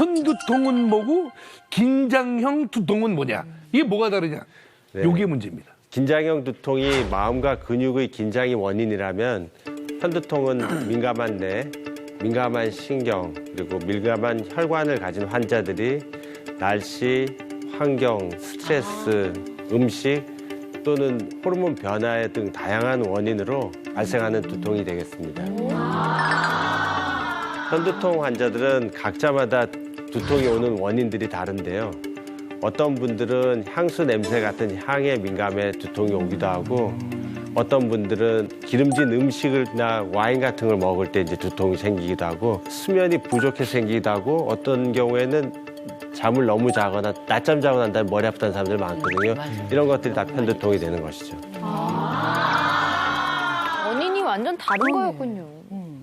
편두통은 뭐고 긴장형 두통은 뭐냐? 이게 뭐가 다르냐? 네. 요게 문제입니다. 긴장형 두통이 마음과 근육의 긴장이 원인이라면 편두통은 민감한 뇌, 민감한 신경 그리고 민감한 혈관을 가진 환자들이 날씨, 환경, 스트레스, 음식 또는 호르몬 변화 등 다양한 원인으로 발생하는 두통이 되겠습니다. 편두통 환자들은 각자마다 두통이 오는 원인들이 다른데요. 어떤 분들은 향수 냄새 같은 향에 민감해 두통이 오기도 하고 어떤 분들은 기름진 음식이나 와인 같은 걸 먹을 때 이제 두통이 생기기도 하고 수면이 부족해 생기기도 하고 어떤 경우에는 잠을 너무 자거나 낮잠 자고 난 다음에 머리 아프다는 사람들 많거든요. 이런 것들이 다 편두통이 되는 것이죠. 원인이 완전 다른 거였군요.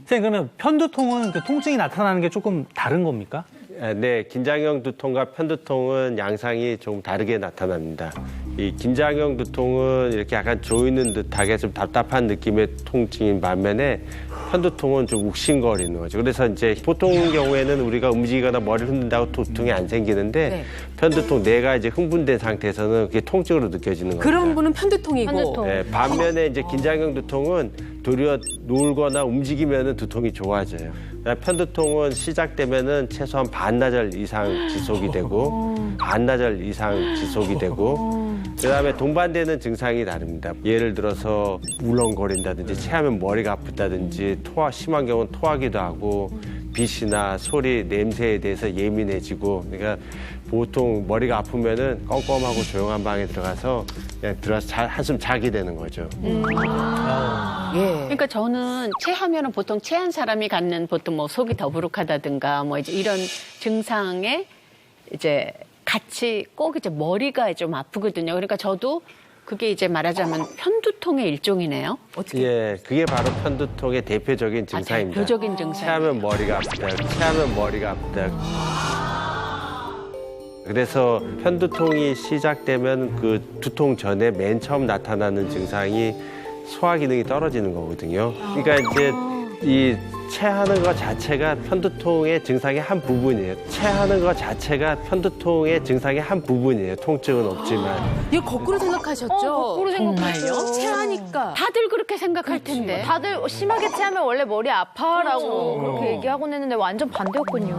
선생님 그러면 편두통은 그 통증이 나타나는 게 조금 다른 겁니까? 아, 네, 긴장형 두통과 편두통은 양상이 조금 다르게 나타납니다. 이 긴장형 두통은 이렇게 약간 조이는 듯하게 좀 답답한 느낌의 통증인 반면에 편두통은 좀 욱신거리는 거죠. 그래서 이제 보통 경우에는 우리가 움직이거나 머리를 흔든다고 두통이 안 생기는데 네. 편두통 뇌가 이제 흥분된 상태에서는 그게 통증으로 느껴지는 겁니다. 그런 분은 편두통이고 편두통. 네, 반면에 이제 긴장형 두통은 도리어 놀거나 움직이면은 두통이 좋아져요. 그다음에 편두통은 시작되면은 최소한 반나절 이상 지속이 되고 반나절 이상 지속이 되고 그다음에 동반되는 증상이 다릅니다. 예를 들어서 울렁거린다든지 체하면 머리가 아프다든지 토하 심한 경우는 토하기도 하고 빛이나 소리, 냄새에 대해서 예민해지고 그러니까 보통 머리가 아프면은 껌껌하고 조용한 방에 들어가서 그냥 들어가서 자, 한숨 자게 되는 거죠. 예. 그러니까 저는 체하면은 보통 체한 사람이 갖는 보통 뭐 속이 더부룩하다든가 뭐 이제 이런 증상에 이제 같이 꼭 이제 머리가 좀 아프거든요. 그러니까 저도 그게 이제 말하자면 편두통의 일종이네요. 어떻게 예, 그게 바로 편두통의 대표적인 아, 증상입니다. 대표적인 증상. 체하면 머리가 아프다. 체하면 머리가 아프다. 그래서 편두통이 시작되면 그 두통 전에 맨 처음 나타나는 증상이 소화 기능이 떨어지는 거거든요. 그러니까 이제 이 체하는 것 자체가 편두통의 증상의 한 부분이에요. 체하는 것 자체가 편두통의 증상의 한 부분이에요. 통증은 없지만. 이거 거꾸로 생각하셨죠? 어, 거꾸로 생각했어요. 체하니까 다들 그렇게 생각할 텐데. 다들 심하게 체하면 원래 머리 아파라고 그렇게 얘기하곤 했는데 완전 반대였군요.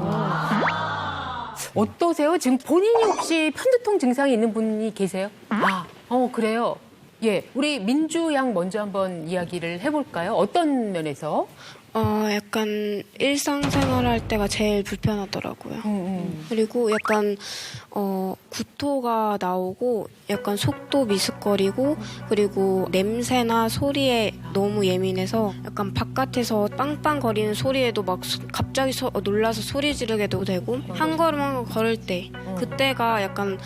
어떠세요? 지금 본인이 혹시 편두통 증상이 있는 분이 계세요? 아, 어 그래요. 예, 우리 민주 양 먼저 한번 이야기를 해볼까요? 어떤 면에서? 어, 약간 일상생활 할 때가 제일 불편하더라고요. 음, 그리고 약간, 어, 구토가 나오고 약간 속도 미숙거리고 그리고 냄새나 소리에 너무 예민해서 약간 바깥에서 빵빵거리는 소리에도 막 소- 갑자기 소- 놀라서 소리 지르게도 되고 한 걸음 한 걸음 걸을 때 그때가 약간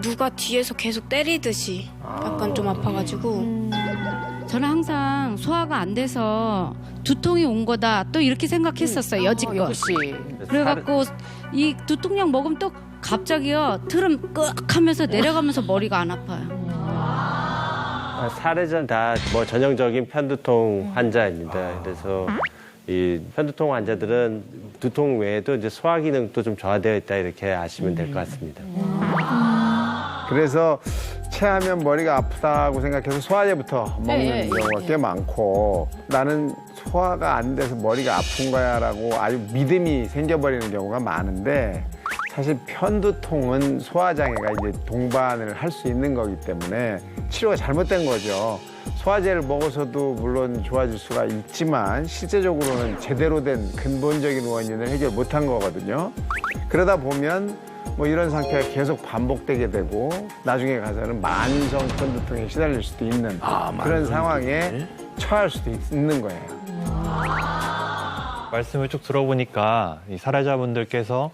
누가 뒤에서 계속 때리듯이 약간 좀 아파가지고 저는 항상 소화가 안 돼서 두통이 온 거다 또 이렇게 생각했었어요 여지껏 역시. 그래갖고 이 두통약 먹으면 또 갑자기요 트름 끄악 하면서 내려가면서 머리가 안 아파요 아, 사례전 다 뭐 전형적인 편두통 환자입니다. 그래서 이 편두통 환자들은 두통 외에도 이제 소화 기능도 좀 저하되어 있다 이렇게 아시면 될 것 같습니다. 그래서 체하면 머리가 아프다고 생각해서 소화제부터 먹는 네, 경우가 꽤 많고 나는 소화가 안 돼서 머리가 아픈 거야라고 아주 믿음이 생겨버리는 경우가 많은데 사실 편두통은 소화장애가 이제 동반을 할 수 있는 거기 때문에 치료가 잘못된 거죠. 소화제를 먹어서도 물론 좋아질 수가 있지만 실제적으로는 제대로 된 근본적인 원인을 해결 못한 거거든요. 그러다 보면 뭐 이런 상태가 계속 반복되게 되고 나중에 가서는 만성 편 두통에 시달릴 수도 있는 아, 그런 만성 상황에? 처할 수도 있- 있는 거예요. 말씀을 쭉 들어보니까 이 사례자분들께서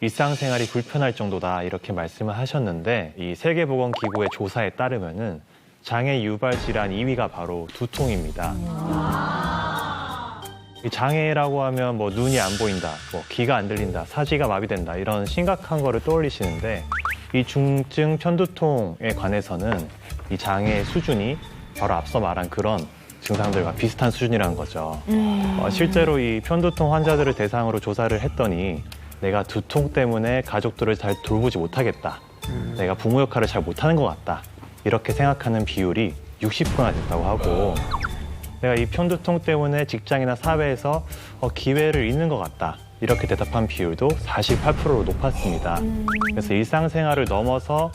일상생활이 불편할 정도다 이렇게 말씀을 하셨는데 이 세계보건기구의 조사에 따르면은 장애 유발 질환 2위가 바로 두통입니다. 이 장애라고 하면 뭐 눈이 안 보인다, 뭐 귀가 안 들린다, 사지가 마비된다 이런 심각한 거를 떠올리시는데 이 중증 편두통에 관해서는 이 장애의 수준이 바로 앞서 말한 그런 증상들과 비슷한 수준이라는 거죠. 어, 실제로 이 편두통 환자들을 대상으로 조사를 했더니 내가 두통 때문에 가족들을 잘 돌보지 못하겠다. 내가 부모 역할을 잘 못하는 것 같다. 이렇게 생각하는 비율이 60%나 됐다고 하고 내가 이 편두통 때문에 직장이나 사회에서 어, 기회를 잃는 것 같다. 이렇게 대답한 비율도 48%로 높았습니다. 그래서 일상생활을 넘어서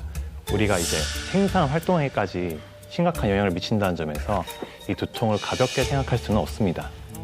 우리가 이제 생산 활동에까지 심각한 영향을 미친다는 점에서 이 두통을 가볍게 생각할 수는 없습니다.